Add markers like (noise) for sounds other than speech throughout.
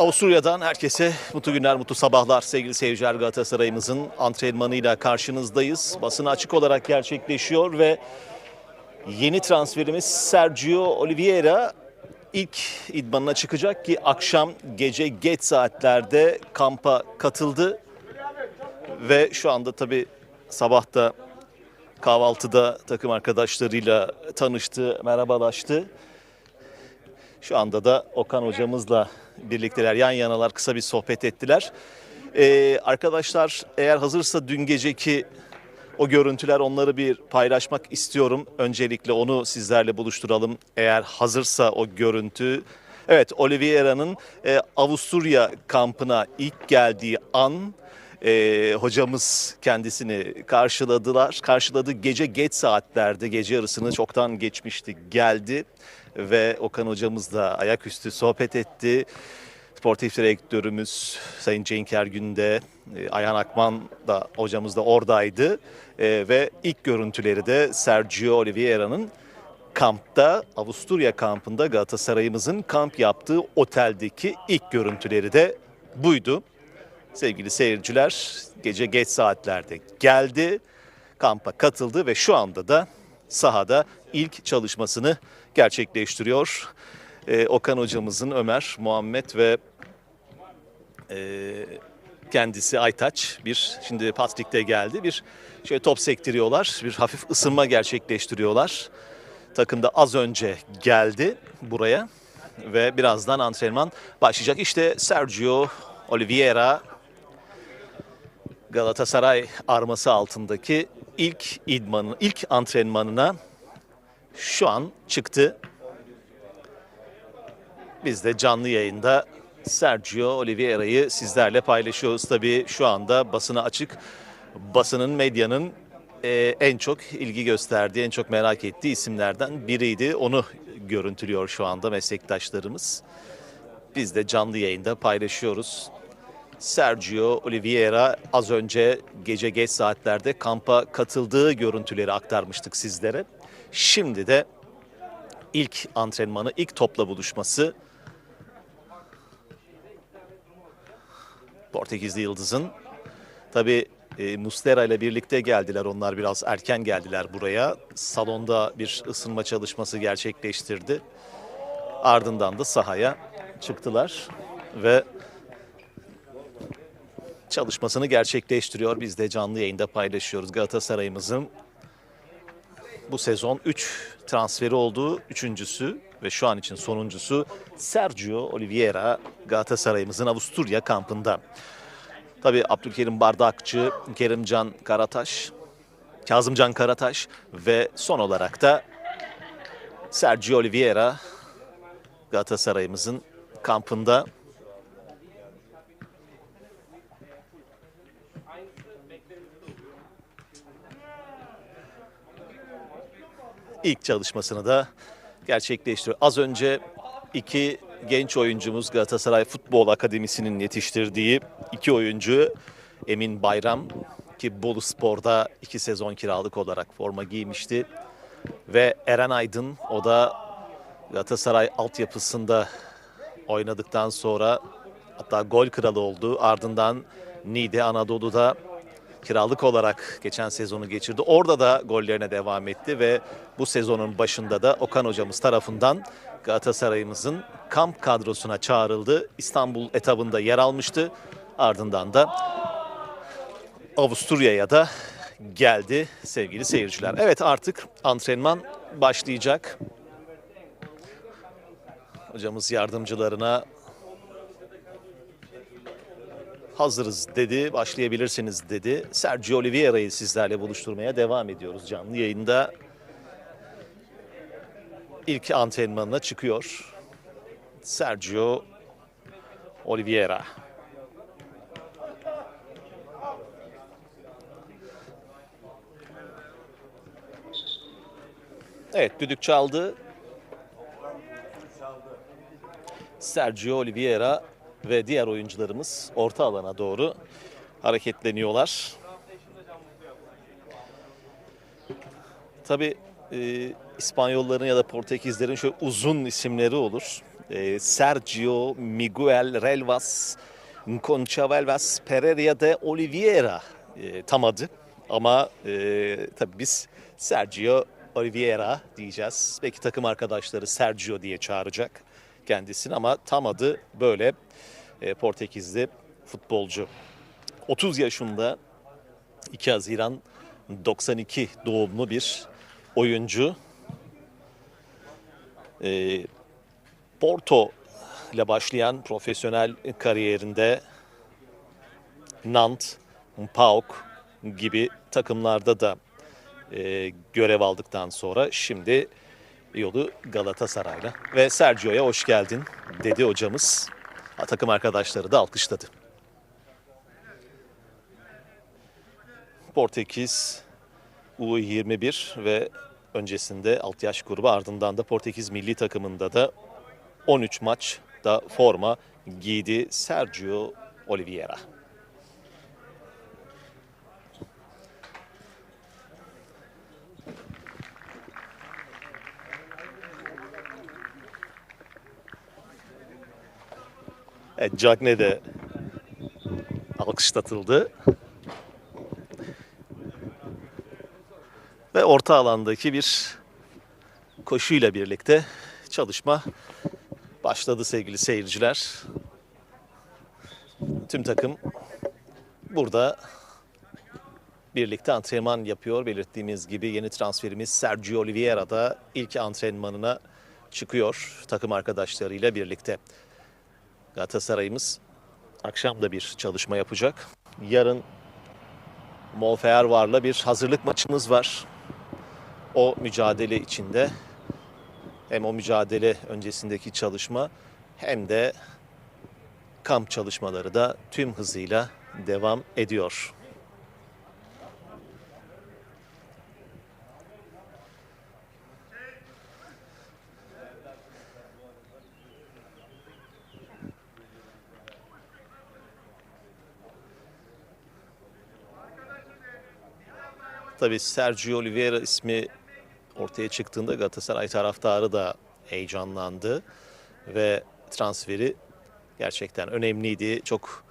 Avusturya'dan herkese mutlu günler, mutlu sabahlar. Sevgili seyirciler Galatasaray'ımızın antrenmanıyla karşınızdayız. Basını açık olarak gerçekleşiyor ve yeni transferimiz Sergio Oliveira ilk idmanına çıkacak ki akşam gece geç saatlerde kampa katıldı. Ve şu anda tabii sabahta kahvaltıda takım arkadaşlarıyla tanıştı, merhabalaştı. Şu anda da Okan hocamızla birlikteler, yan yanalar kısa bir sohbet ettiler. Ee, arkadaşlar eğer hazırsa dün geceki o görüntüler onları bir paylaşmak istiyorum. Öncelikle onu sizlerle buluşturalım. Eğer hazırsa o görüntü. Evet Oliveira'nın e, Avusturya kampına ilk geldiği an e, hocamız kendisini karşıladılar. Karşıladı gece geç saatlerde gece yarısını çoktan geçmişti geldi ve Okan hocamız da ayaküstü sohbet etti. Sportif direktörümüz Sayın Cenk Ergün de, e, Ayhan Akman da hocamız da oradaydı. E, ve ilk görüntüleri de Sergio Oliveira'nın kampta, Avusturya kampında Galatasaray'ımızın kamp yaptığı oteldeki ilk görüntüleri de buydu. Sevgili seyirciler gece geç saatlerde geldi, kampa katıldı ve şu anda da sahada ilk çalışmasını gerçekleştiriyor. Ee, Okan hocamızın Ömer, Muhammed ve e, kendisi Aytaç bir şimdi Patrick'te geldi. Bir şey top sektiriyorlar. Bir hafif ısınma gerçekleştiriyorlar. Takım da az önce geldi buraya ve birazdan antrenman başlayacak. İşte Sergio Oliveira Galatasaray arması altındaki ilk idmanı, ilk antrenmanına şu an çıktı. Biz de canlı yayında Sergio Oliveira'yı sizlerle paylaşıyoruz. Tabii şu anda basına açık. Basının, medyanın e, en çok ilgi gösterdiği, en çok merak ettiği isimlerden biriydi. Onu görüntülüyor şu anda meslektaşlarımız. Biz de canlı yayında paylaşıyoruz. Sergio Oliveira az önce gece geç saatlerde kampa katıldığı görüntüleri aktarmıştık sizlere. Şimdi de ilk antrenmanı, ilk topla buluşması Portekizli Yıldız'ın. Tabi e, Mustera ile birlikte geldiler. Onlar biraz erken geldiler buraya. Salonda bir ısınma çalışması gerçekleştirdi. Ardından da sahaya çıktılar ve çalışmasını gerçekleştiriyor. Biz de canlı yayında paylaşıyoruz Galatasaray'ımızın bu sezon 3 transferi olduğu üçüncüsü ve şu an için sonuncusu Sergio Oliveira Galatasaray'ımızın Avusturya kampında. Tabii Abdülkerim Bardakçı, Kerimcan Karataş, Kazımcan Karataş ve son olarak da Sergio Oliveira Galatasaray'ımızın kampında. İlk çalışmasını da gerçekleştiriyor. Az önce iki genç oyuncumuz Galatasaray Futbol Akademisi'nin yetiştirdiği iki oyuncu Emin Bayram ki Bolu Spor'da iki sezon kiralık olarak forma giymişti. Ve Eren Aydın o da Galatasaray altyapısında oynadıktan sonra hatta gol kralı oldu. Ardından Niğde Anadolu'da kiralık olarak geçen sezonu geçirdi. Orada da gollerine devam etti ve bu sezonun başında da Okan hocamız tarafından Galatasaray'ımızın kamp kadrosuna çağrıldı. İstanbul etabında yer almıştı. Ardından da Avusturya'ya da geldi sevgili seyirciler. Evet artık antrenman başlayacak. Hocamız yardımcılarına hazırız dedi, başlayabilirsiniz dedi. Sergio Oliveira'yı sizlerle buluşturmaya devam ediyoruz canlı yayında. İlk antrenmanına çıkıyor. Sergio Oliveira. Evet düdük çaldı. Sergio Oliveira ve diğer oyuncularımız orta alana doğru hareketleniyorlar. Tabii e, İspanyolların ya da Portekizlerin şöyle uzun isimleri olur. e, Sergio Miguel Relvas Conchavelvas Pereira de Oliveira e, tam adı. Ama e, tabii biz Sergio Oliveira diyeceğiz. Belki takım arkadaşları Sergio diye çağıracak kendisini ama tam adı böyle Portekizli futbolcu. 30 yaşında 2 Haziran 92 doğumlu bir oyuncu. E, Porto ile başlayan profesyonel kariyerinde Nant, PAOK gibi takımlarda da e, görev aldıktan sonra şimdi yolu Galatasaray'la ve Sergio'ya hoş geldin dedi hocamız. Takım arkadaşları da alkışladı. Portekiz U21 ve öncesinde alt yaş grubu ardından da Portekiz milli takımında da 13 maçta forma giydi Sergio Oliveira. Evet, Cagne de alkışlatıldı. Ve orta alandaki bir koşuyla birlikte çalışma başladı sevgili seyirciler. Tüm takım burada birlikte antrenman yapıyor. Belirttiğimiz gibi yeni transferimiz Sergio Oliveira da ilk antrenmanına çıkıyor takım arkadaşlarıyla birlikte. Galatasaray'ımız akşam da bir çalışma yapacak. Yarın Molfervar'la bir hazırlık maçımız var. O mücadele içinde hem o mücadele öncesindeki çalışma hem de kamp çalışmaları da tüm hızıyla devam ediyor. Tabii Sergio Oliveira ismi ortaya çıktığında Galatasaray taraftarı da heyecanlandı ve transferi gerçekten önemliydi. Çok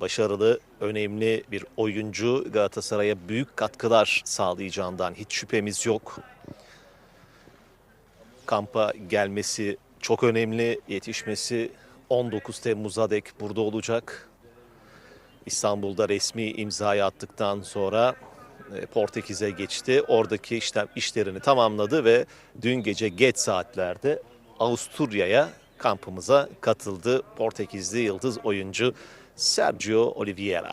başarılı, önemli bir oyuncu Galatasaray'a büyük katkılar sağlayacağından hiç şüphemiz yok. Kampa gelmesi çok önemli, yetişmesi 19 Temmuz'a dek burada olacak. İstanbul'da resmi imzayı attıktan sonra Portekiz'e geçti. Oradaki işlem işlerini tamamladı ve dün gece geç saatlerde Avusturya'ya kampımıza katıldı. Portekizli yıldız oyuncu Sergio Oliveira.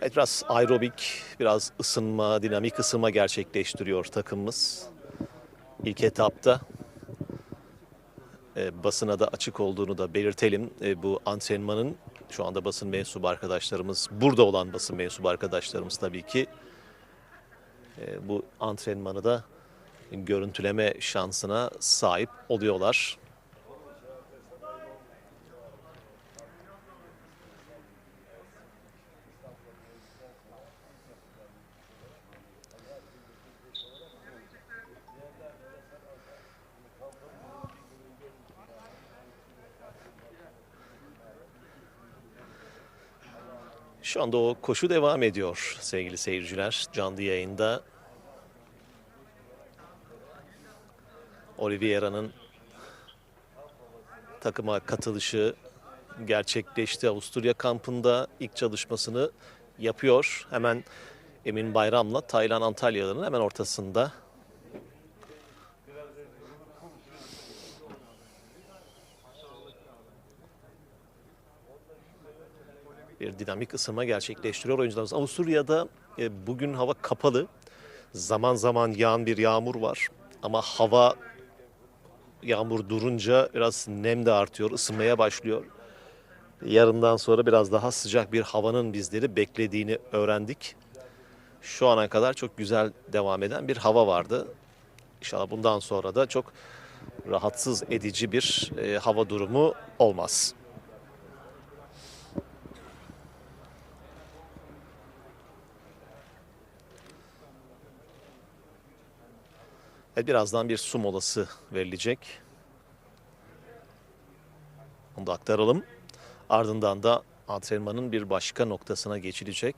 Evet, biraz aerobik, biraz ısınma, dinamik ısınma gerçekleştiriyor takımımız. İlk etapta e, basına da açık olduğunu da belirtelim. E, bu antrenmanın şu anda basın mensubu arkadaşlarımız, burada olan basın mensubu arkadaşlarımız tabii ki e, bu antrenmanı da görüntüleme şansına sahip oluyorlar. Şu anda o koşu devam ediyor sevgili seyirciler canlı yayında. Oliveira'nın takıma katılışı gerçekleşti. Avusturya kampında ilk çalışmasını yapıyor. Hemen Emin Bayram'la Taylan Antalyalı'nın hemen ortasında. Bir dinamik ısınma gerçekleştiriyor oyuncularımız. Avusturya'da e, bugün hava kapalı. Zaman zaman yağan bir yağmur var. Ama hava yağmur durunca biraz nem de artıyor, ısınmaya başlıyor. Yarından sonra biraz daha sıcak bir havanın bizleri beklediğini öğrendik. Şu ana kadar çok güzel devam eden bir hava vardı. İnşallah bundan sonra da çok rahatsız edici bir e, hava durumu olmaz. Evet, birazdan bir su molası verilecek. Onu da aktaralım. Ardından da antrenmanın bir başka noktasına geçilecek.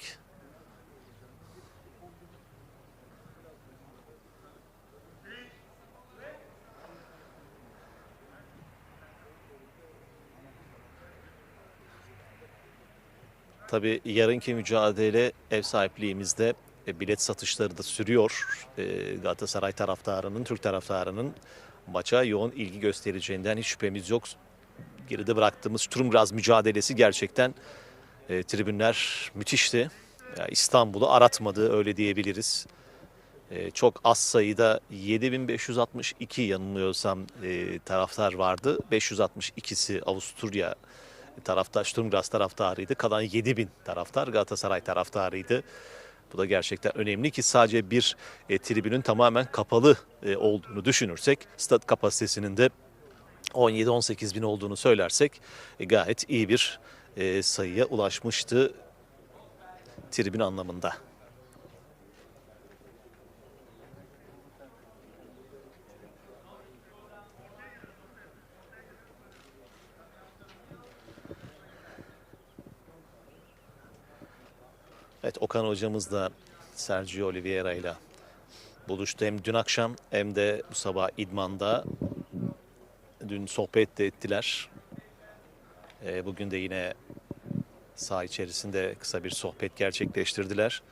Tabii yarınki mücadele ev sahipliğimizde bilet satışları da sürüyor. E, Galatasaray taraftarının, Türk taraftarının maça yoğun ilgi göstereceğinden hiç şüphemiz yok. Geride bıraktığımız Sturmgraz mücadelesi gerçekten e, tribünler müthişti. Ya İstanbul'u aratmadı öyle diyebiliriz. E, çok az sayıda 7562 yanılmıyorsam e, taraftar vardı. 562'si Avusturya taraftar, Sturmgraz taraftarıydı. Kalan 7000 taraftar Galatasaray taraftarıydı. Bu da gerçekten önemli ki sadece bir e, tribünün tamamen kapalı e, olduğunu düşünürsek stat kapasitesinin de 17-18 bin olduğunu söylersek e, gayet iyi bir e, sayıya ulaşmıştı tribün anlamında. Evet Okan hocamız da Sergio Oliveira ile buluştu. Hem dün akşam hem de bu sabah idmanda dün sohbet de ettiler. Ee, bugün de yine saha içerisinde kısa bir sohbet gerçekleştirdiler.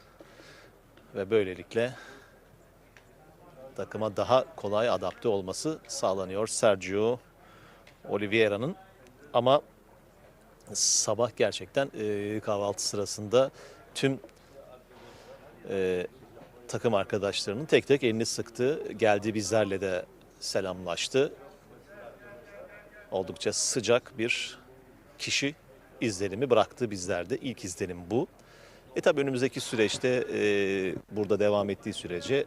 Ve böylelikle takıma daha kolay adapte olması sağlanıyor Sergio Oliveira'nın. Ama sabah gerçekten e, kahvaltı sırasında tüm e, takım arkadaşlarının tek tek elini sıktı. Geldi bizlerle de selamlaştı. Oldukça sıcak bir kişi izlenimi bıraktı bizlerde. İlk izlenim bu. E tabi önümüzdeki süreçte e, burada devam ettiği sürece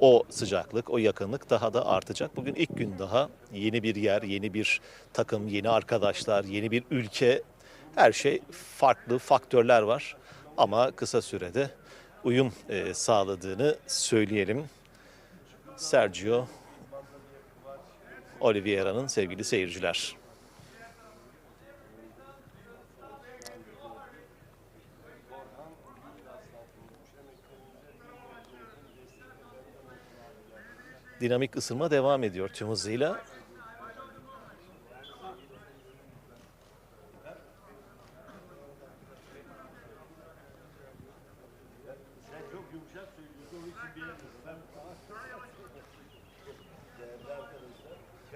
o sıcaklık, o yakınlık daha da artacak. Bugün ilk gün daha yeni bir yer, yeni bir takım, yeni arkadaşlar, yeni bir ülke. Her şey farklı faktörler var ama kısa sürede uyum e, sağladığını söyleyelim. Sergio Oliveira'nın sevgili seyirciler. Dinamik ısınma devam ediyor tüm hızıyla.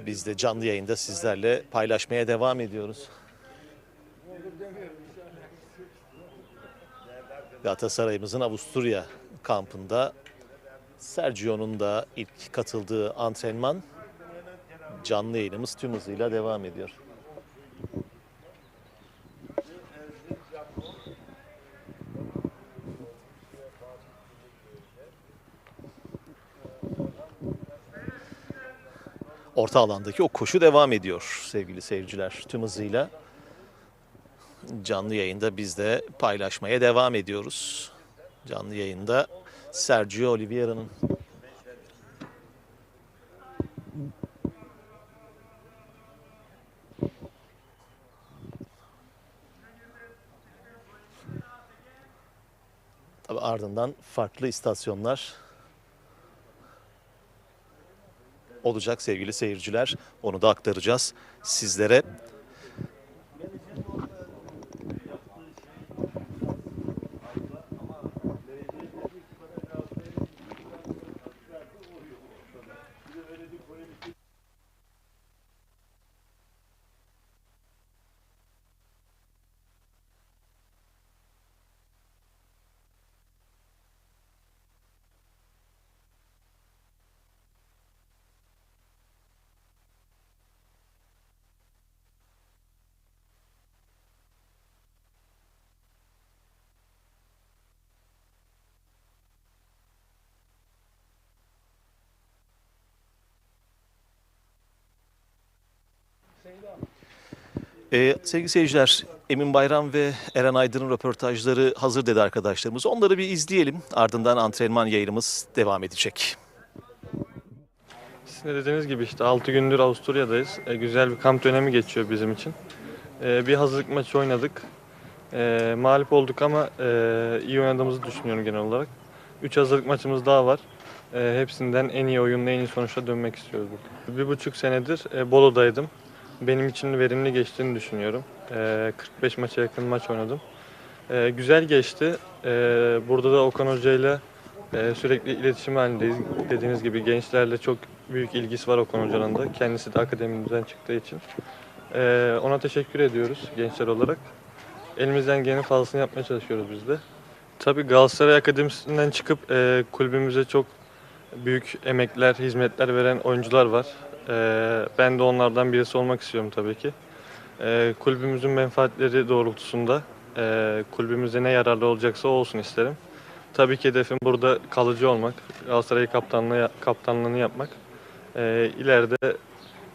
Biz de canlı yayında sizlerle paylaşmaya devam ediyoruz. Galatasaray'ımızın Avusturya kampında Sergio'nun da ilk katıldığı antrenman canlı yayınımız tüm hızıyla devam ediyor. Orta alandaki o koşu devam ediyor sevgili seyirciler tüm hızıyla. Canlı yayında biz de paylaşmaya devam ediyoruz. Canlı yayında Sergio Oliveira'nın Tabii ardından farklı istasyonlar olacak sevgili seyirciler. Onu da aktaracağız sizlere. Ee, sevgili seyirciler, Emin Bayram ve Eren Aydın'ın röportajları hazır dedi arkadaşlarımız. Onları bir izleyelim. Ardından antrenman yayınımız devam edecek. Sizin de dediğiniz gibi işte 6 gündür Avusturya'dayız. E, güzel bir kamp dönemi geçiyor bizim için. E, bir hazırlık maçı oynadık. E, mağlup olduk ama e, iyi oynadığımızı düşünüyorum genel olarak. 3 hazırlık maçımız daha var. E, hepsinden en iyi oyunla en iyi sonuçla dönmek istiyoruz burada. Bir buçuk senedir e, Bolu'daydım. Benim için verimli geçtiğini düşünüyorum. E, 45 maça yakın maç oynadım. E, güzel geçti. E, burada da Okan Hoca ile e, sürekli iletişim halindeyiz. Dediğiniz gibi gençlerle çok büyük ilgisi var Okan Hoca'nın da. Kendisi de akademimizden çıktığı için. E, ona teşekkür ediyoruz gençler olarak. Elimizden gelenin fazlasını yapmaya çalışıyoruz biz de. Tabii Galatasaray Akademisi'nden çıkıp e, kulübümüze çok büyük emekler, hizmetler veren oyuncular var. E, ben de onlardan birisi olmak istiyorum tabii ki. E, kulübümüzün menfaatleri doğrultusunda e, kulübümüze ne yararlı olacaksa olsun isterim. Tabii ki hedefim burada kalıcı olmak, Galatasaray kaptanlığı, kaptanlığını yapmak. E, ileride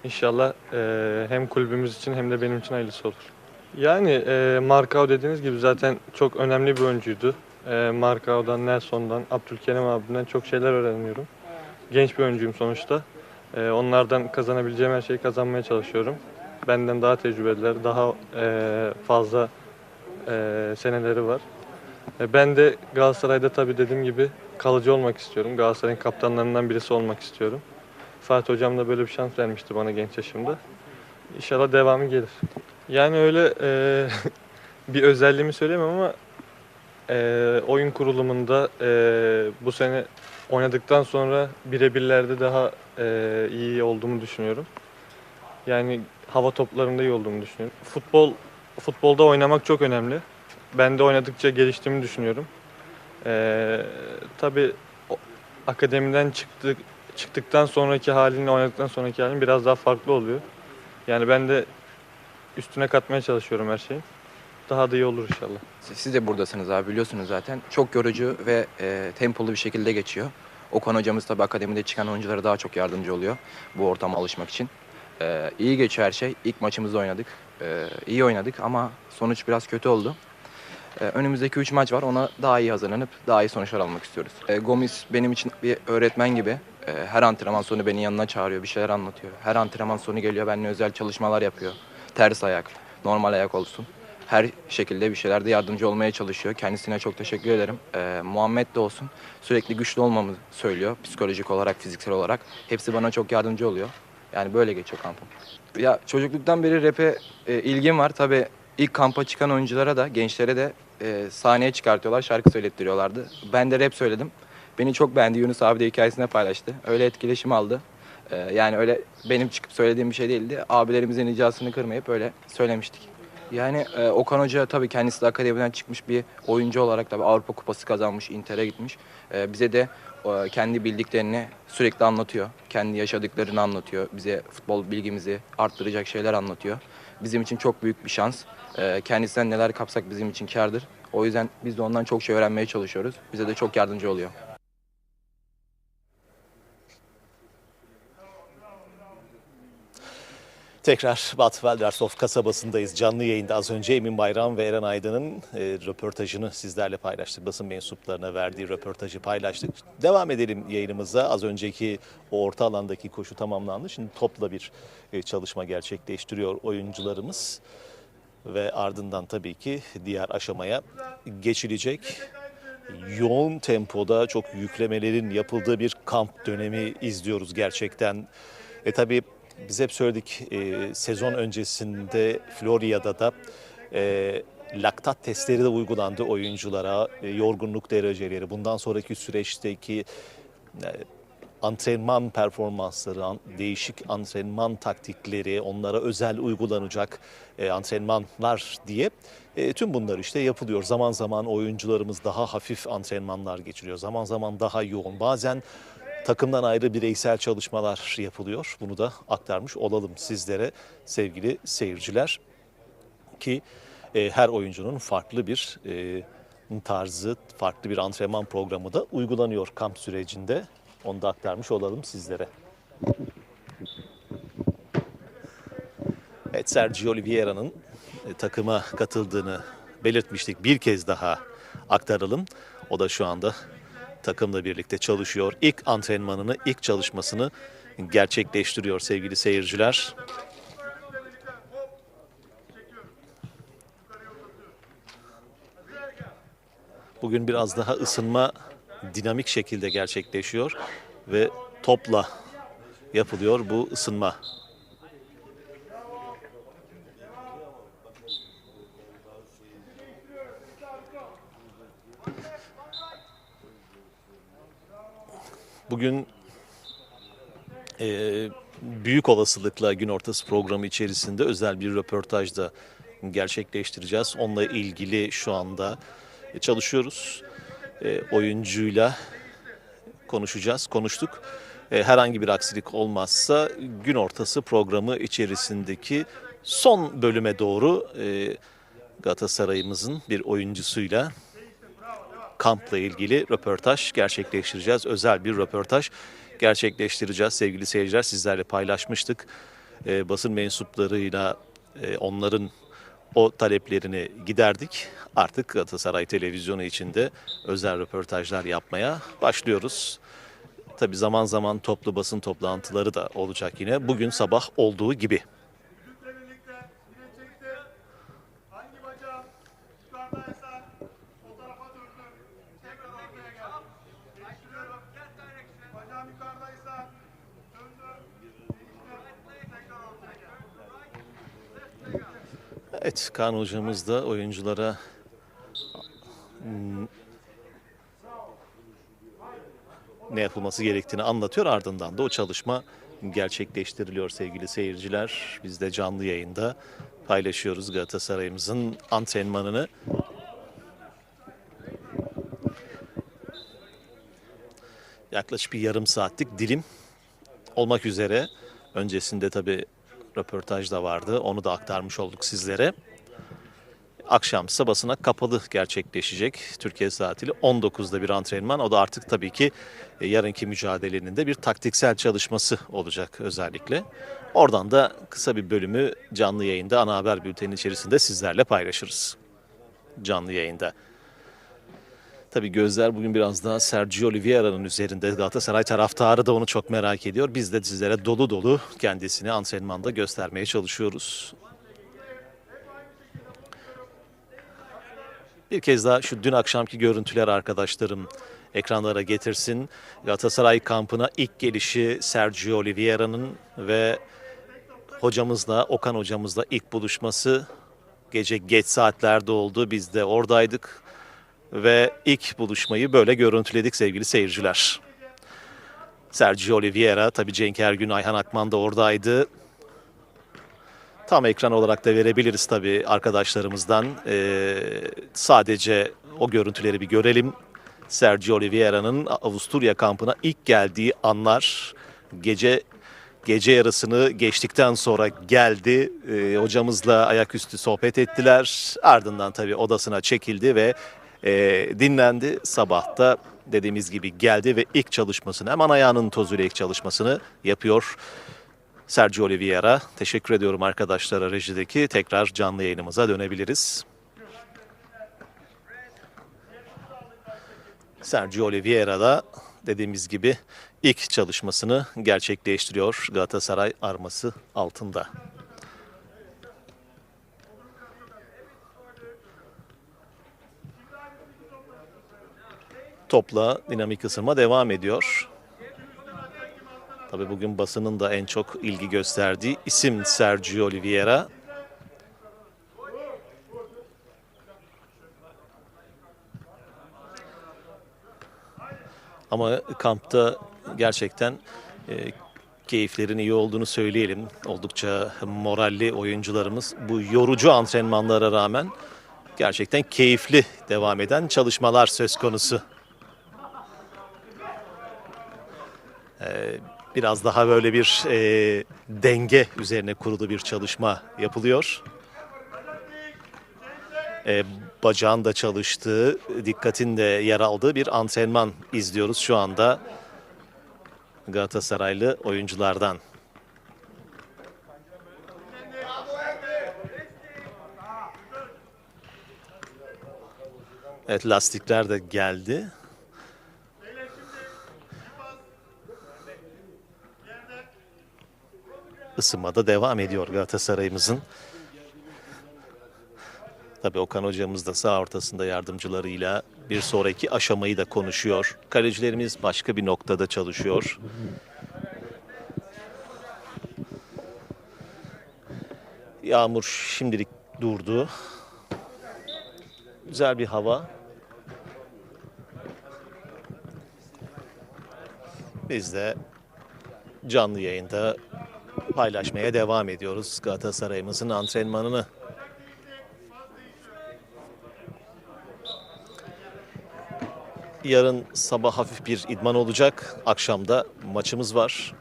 inşallah e, hem kulübümüz için hem de benim için hayırlısı olur. Yani e, Markao dediğiniz gibi zaten çok önemli bir oyuncuydu. E, Markao'dan, Nelson'dan, Abdülkerim abimden çok şeyler öğreniyorum. Genç bir oyuncuyum sonuçta. E, onlardan kazanabileceğim her şeyi kazanmaya çalışıyorum. Benden daha tecrübeliler, daha e, fazla e, seneleri var. E, ben de Galatasaray'da tabii dediğim gibi kalıcı olmak istiyorum. Galatasaray'ın kaptanlarından birisi olmak istiyorum. Fatih Hocam da böyle bir şans vermişti bana genç yaşımda. İnşallah devamı gelir. Yani öyle e, (laughs) bir özelliğimi söyleyemem ama e, oyun kurulumunda e, bu sene oynadıktan sonra birebirlerde daha e, iyi olduğumu düşünüyorum. Yani hava toplarında iyi olduğumu düşünüyorum. Futbol futbolda oynamak çok önemli. Ben de oynadıkça geliştiğimi düşünüyorum. E, tabii akademiden çıktık çıktıktan sonraki halinle oynadıktan sonraki halin biraz daha farklı oluyor. Yani ben de üstüne katmaya çalışıyorum her şeyi. Daha da iyi olur inşallah. Siz de buradasınız abi biliyorsunuz zaten. Çok yorucu ve e, tempolu bir şekilde geçiyor. Okan hocamız tabii akademide çıkan oyunculara daha çok yardımcı oluyor bu ortama alışmak için. E, iyi geçiyor her şey. İlk maçımızda oynadık. E, iyi oynadık ama sonuç biraz kötü oldu. E, önümüzdeki 3 maç var. Ona daha iyi hazırlanıp daha iyi sonuçlar almak istiyoruz. E, Gomis benim için bir öğretmen gibi. E, her antrenman sonu beni yanına çağırıyor, bir şeyler anlatıyor. Her antrenman sonu geliyor, benimle özel çalışmalar yapıyor. Ters ayak, normal ayak olsun her şekilde bir şeylerde yardımcı olmaya çalışıyor. Kendisine çok teşekkür ederim. Ee, Muhammed de olsun sürekli güçlü olmamı söylüyor psikolojik olarak, fiziksel olarak. Hepsi bana çok yardımcı oluyor. Yani böyle geçiyor kampım. Ya çocukluktan beri rap'e e, ilgim var. Tabii ilk kampa çıkan oyunculara da, gençlere de e, sahneye çıkartıyorlar, şarkı söylettiriyorlardı. Ben de rap söyledim. Beni çok beğendi. Yunus abi de hikayesine paylaştı. Öyle etkileşim aldı. Ee, yani öyle benim çıkıp söylediğim bir şey değildi. Abilerimizin ricasını kırmayıp öyle söylemiştik. Yani e, Okan Hoca tabii kendisi de akademiden çıkmış bir oyuncu olarak tabii Avrupa Kupası kazanmış, Inter'e gitmiş. E, bize de e, kendi bildiklerini sürekli anlatıyor. Kendi yaşadıklarını anlatıyor. Bize futbol bilgimizi arttıracak şeyler anlatıyor. Bizim için çok büyük bir şans. E, kendisinden neler kapsak bizim için kârdır. O yüzden biz de ondan çok şey öğrenmeye çalışıyoruz. Bize de çok yardımcı oluyor. Tekrar Bad Veldershof kasabasındayız. Canlı yayında az önce Emin Bayram ve Eren Aydın'ın e, röportajını sizlerle paylaştık. Basın mensuplarına verdiği röportajı paylaştık. Devam edelim yayınımıza. Az önceki o orta alandaki koşu tamamlandı. Şimdi topla bir e, çalışma gerçekleştiriyor oyuncularımız. Ve ardından tabii ki diğer aşamaya geçilecek. Yoğun tempoda çok yüklemelerin yapıldığı bir kamp dönemi izliyoruz gerçekten. E tabii biz hep söyledik e, sezon öncesinde Florya'da da e, laktat testleri de uygulandı oyunculara, e, yorgunluk dereceleri, bundan sonraki süreçteki e, antrenman performansları, an- değişik antrenman taktikleri, onlara özel uygulanacak e, antrenmanlar diye e, tüm bunlar işte yapılıyor. Zaman zaman oyuncularımız daha hafif antrenmanlar geçiriyor, zaman zaman daha yoğun, bazen takımdan ayrı bireysel çalışmalar yapılıyor. Bunu da aktarmış olalım sizlere sevgili seyirciler ki e, her oyuncunun farklı bir e, tarzı, farklı bir antrenman programı da uygulanıyor kamp sürecinde. Onu da aktarmış olalım sizlere. Evet Sergio Oliveira'nın e, takıma katıldığını belirtmiştik. Bir kez daha aktaralım. O da şu anda takımla birlikte çalışıyor. İlk antrenmanını, ilk çalışmasını gerçekleştiriyor sevgili seyirciler. Bugün biraz daha ısınma dinamik şekilde gerçekleşiyor ve topla yapılıyor bu ısınma. Bugün e, büyük olasılıkla gün ortası programı içerisinde özel bir röportaj da gerçekleştireceğiz. Onunla ilgili şu anda çalışıyoruz. E, oyuncuyla konuşacağız, konuştuk. E, herhangi bir aksilik olmazsa gün ortası programı içerisindeki son bölüme doğru e, Galatasaray'ımızın bir oyuncusuyla kampla ilgili röportaj gerçekleştireceğiz. Özel bir röportaj gerçekleştireceğiz sevgili seyirciler. Sizlerle paylaşmıştık. E, basın mensuplarıyla e, onların o taleplerini giderdik. Artık Galatasaray Televizyonu içinde özel röportajlar yapmaya başlıyoruz. Tabi zaman zaman toplu basın toplantıları da olacak yine. Bugün sabah olduğu gibi. birlikte yine çekti. Hangi bacağın yukarıdaysa o tarafa döndü. Tekrar ortaya gel. Değiştiriyorum. Bacağım yukarıdaysa döndü. Değiştir. Tekrar ortaya gel. Evet Kaan hocamız da oyunculara hmm, ne yapılması gerektiğini anlatıyor. Ardından da o çalışma gerçekleştiriliyor sevgili seyirciler. Biz de canlı yayında paylaşıyoruz Galatasaray'ımızın antrenmanını. Yaklaşık bir yarım saatlik dilim olmak üzere. Öncesinde tabii röportaj da vardı. Onu da aktarmış olduk sizlere. Akşamsa basına kapalı gerçekleşecek. Türkiye saatiyle 19'da bir antrenman. O da artık tabii ki e, yarınki mücadelenin de bir taktiksel çalışması olacak özellikle. Oradan da kısa bir bölümü canlı yayında ana haber bülteni içerisinde sizlerle paylaşırız. Canlı yayında. Tabii gözler bugün biraz daha Sergio Oliveira'nın üzerinde. Galatasaray taraftarı da onu çok merak ediyor. Biz de sizlere dolu dolu kendisini antrenmanda göstermeye çalışıyoruz. Bir kez daha şu dün akşamki görüntüler arkadaşlarım ekranlara getirsin. Galatasaray kampına ilk gelişi Sergio Oliveira'nın ve hocamızla, Okan hocamızla ilk buluşması gece geç saatlerde oldu. Biz de oradaydık ve ilk buluşmayı böyle görüntüledik sevgili seyirciler. Sergio Oliveira, tabii Cenk Ergün, Ayhan Akman da oradaydı. Tam ekran olarak da verebiliriz tabii arkadaşlarımızdan. Ee, sadece o görüntüleri bir görelim. Sergio Oliveira'nın Avusturya kampına ilk geldiği anlar gece gece yarısını geçtikten sonra geldi. Ee, hocamızla ayaküstü sohbet ettiler. Ardından tabii odasına çekildi ve e, dinlendi. Sabahta dediğimiz gibi geldi ve ilk çalışmasını hemen ayağının tozuyla ilk çalışmasını yapıyor. Sergio Oliveira. Teşekkür ediyorum arkadaşlara rejideki. Tekrar canlı yayınımıza dönebiliriz. Sergio Oliveira da dediğimiz gibi ilk çalışmasını gerçekleştiriyor Galatasaray arması altında. Topla dinamik ısınma devam ediyor. Tabii bugün basının da en çok ilgi gösterdiği isim Sergio Oliveira. Ama kampta gerçekten e, keyiflerin iyi olduğunu söyleyelim. Oldukça moralli oyuncularımız bu yorucu antrenmanlara rağmen gerçekten keyifli devam eden çalışmalar söz konusu. Biraz daha böyle bir e, denge üzerine kurulu bir çalışma yapılıyor. E, bacağın da çalıştığı, dikkatin de yer aldığı bir antrenman izliyoruz şu anda Galatasaraylı oyunculardan. Evet lastikler de geldi. Isınmada devam ediyor Galatasaray'ımızın. Tabii Okan hocamız da sağ ortasında yardımcılarıyla bir sonraki aşamayı da konuşuyor. Kalecilerimiz başka bir noktada çalışıyor. Yağmur şimdilik durdu. Güzel bir hava. Biz de canlı yayında paylaşmaya devam ediyoruz Galatasaray'ımızın antrenmanını. Yarın sabah hafif bir idman olacak. Akşamda maçımız var.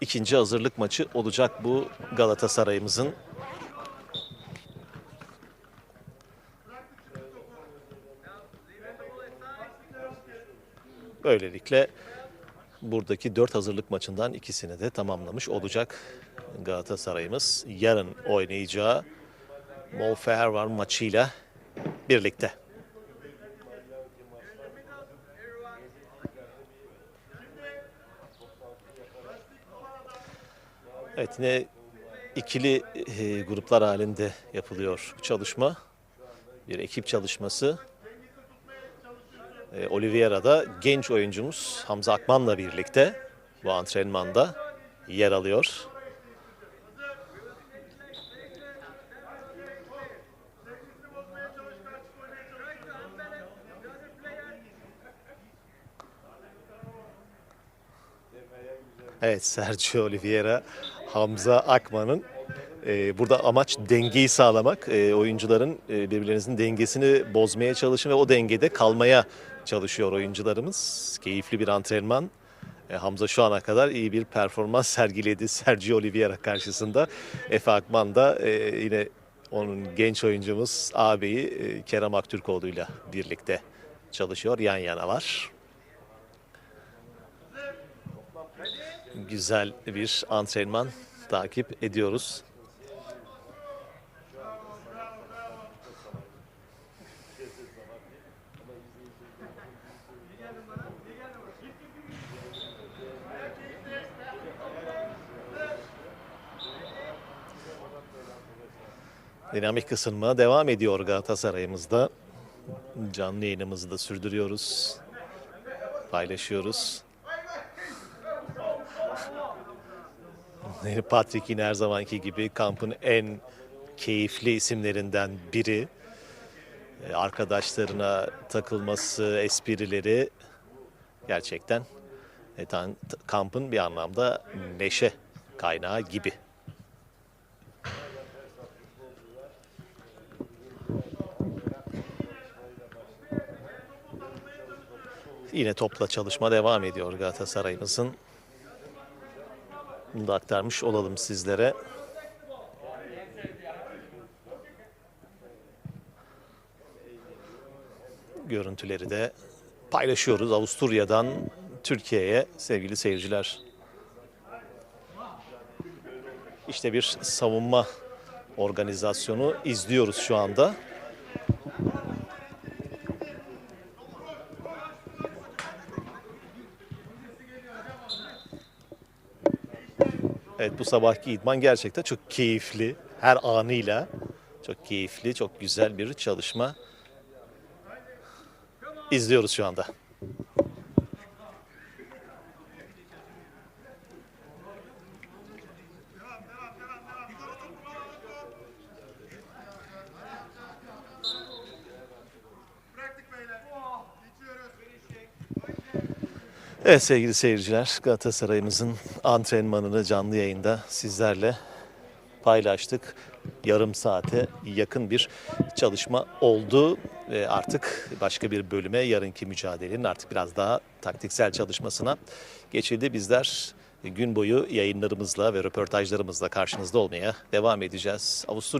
İkinci hazırlık maçı olacak bu Galatasaray'ımızın. Böylelikle buradaki dört hazırlık maçından ikisini de tamamlamış olacak Galatasaray'ımız. Yarın oynayacağı Molfer var maçıyla birlikte. Evet yine ikili e, gruplar halinde yapılıyor bu çalışma. Bir ekip çalışması. E, Oliveira'da genç oyuncumuz Hamza Akman'la birlikte bu antrenmanda yer alıyor. Evet Sergio Oliveira, Hamza Akman'ın e, burada amaç dengeyi sağlamak. E, oyuncuların e, birbirlerinizin dengesini bozmaya çalışın ve o dengede kalmaya çalışıyor oyuncularımız. Keyifli bir antrenman. E, Hamza şu ana kadar iyi bir performans (laughs) sergiledi Sergio Oliveira karşısında. Efe Akman da e, yine onun genç oyuncumuz ağabeyi e, Kerem Aktürkoğlu'yla birlikte çalışıyor. Yan yanalar. Güzel bir antrenman takip ediyoruz. Dinamik ısınma devam ediyor Galatasaray'ımızda. Canlı yayınımızı da sürdürüyoruz. Paylaşıyoruz. (laughs) Patrick yine her zamanki gibi kampın en keyifli isimlerinden biri. E, Arkadaşlarına takılması, esprileri gerçekten e, kampın bir anlamda neşe kaynağı gibi. Yine topla çalışma devam ediyor Galatasaray'ımızın. Bunu da aktarmış olalım sizlere. Görüntüleri de paylaşıyoruz Avusturya'dan Türkiye'ye sevgili seyirciler. İşte bir savunma organizasyonu izliyoruz şu anda. Evet bu sabahki idman gerçekten çok keyifli. Her anıyla çok keyifli, çok güzel bir çalışma izliyoruz şu anda. Evet sevgili seyirciler Galatasaray'ımızın antrenmanını canlı yayında sizlerle paylaştık. Yarım saate yakın bir çalışma oldu ve artık başka bir bölüme yarınki mücadelenin artık biraz daha taktiksel çalışmasına geçildi. Bizler gün boyu yayınlarımızla ve röportajlarımızla karşınızda olmaya devam edeceğiz. Avusturya